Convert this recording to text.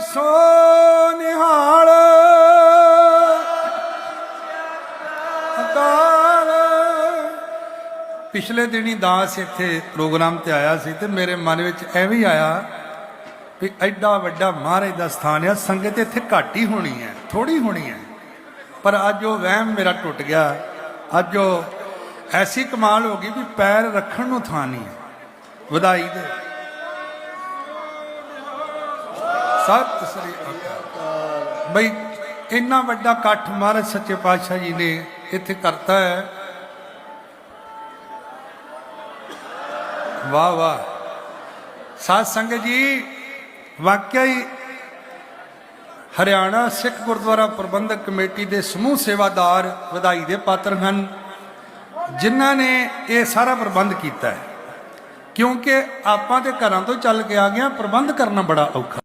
ਸੋ ਨਿਹਾਲ। ਅਕਾਲ ਪਿਛਲੇ ਦਿਨੀ ਦਾਸ ਇੱਥੇ ਪ੍ਰੋਗਰਾਮ ਤੇ ਆਇਆ ਸੀ ਤੇ ਮੇਰੇ ਮਨ ਵਿੱਚ ਐਵੇਂ ਹੀ ਆਇਆ ਵੀ ਐਡਾ ਵੱਡਾ ਮਹਾਰਾਜ ਦਾ ਸਥਾਨ ਆ, ਸੰਗਤ ਇੱਥੇ ਘੱਟ ਹੀ ਹੋਣੀ ਹੈ ਥੋੜੀ ਹੋਣੀ ਹੈ। ਪਰ ਅੱਜ ਉਹ ਵਹਿਮ ਮੇਰਾ ਟੁੱਟ ਗਿਆ। ਅੱਜ ਉਹ ਐਸੀ ਕਮਾਲ ਹੋ ਗਈ ਵੀ ਪੈਰ ਰੱਖਣ ਨੂੰ ਥਾਂ ਨਹੀਂ ਹੈ। ਵਧਾਈ ਦੇ। ਸਤਿ ਸ੍ਰੀ ਅਕਾਲ। ਬਈ, ਇੰਨਾ ਵੱਡਾ ਇਕੱਠ ਮਹਾਰਾਜ ਸੱਚੇ ਪਾਤਸ਼ਾਹ ਜੀ ਨੇ ਇੱਥੇ ਕਰਤਾ ਹੈ। ਵਾਹ ਵਾਹ। ਸਾਧ ਸੰਗਤ ਜੀ, ਵਾਕਿਆ ਹੀ ਹਰਿਆਣਾ ਸਿੱਖ ਗੁਰਦੁਆਰਾ ਪ੍ਰਬੰਧਕ ਕਮੇਟੀ ਦੇ ਸਮੂਹ ਸੇਵਾਦਾਰ ਵਧਾਈ ਦੇ ਪਾਤਰ ਹਨ, ਜਿਨ੍ਹਾਂ ਨੇ ਇਹ ਸਾਰਾ ਪ੍ਰਬੰਧ ਕੀਤਾ ਹੈ। ਕਿਉਂਕਿ ਆਪਾਂ ਤੇ ਘਰਾਂ ਤੋਂ ਚੱਲ ਕੇ ਆ ਗਏ ਪ੍ਰਬੰਧ ਕਰਨਾ ਬੜਾ ਔਖਾ।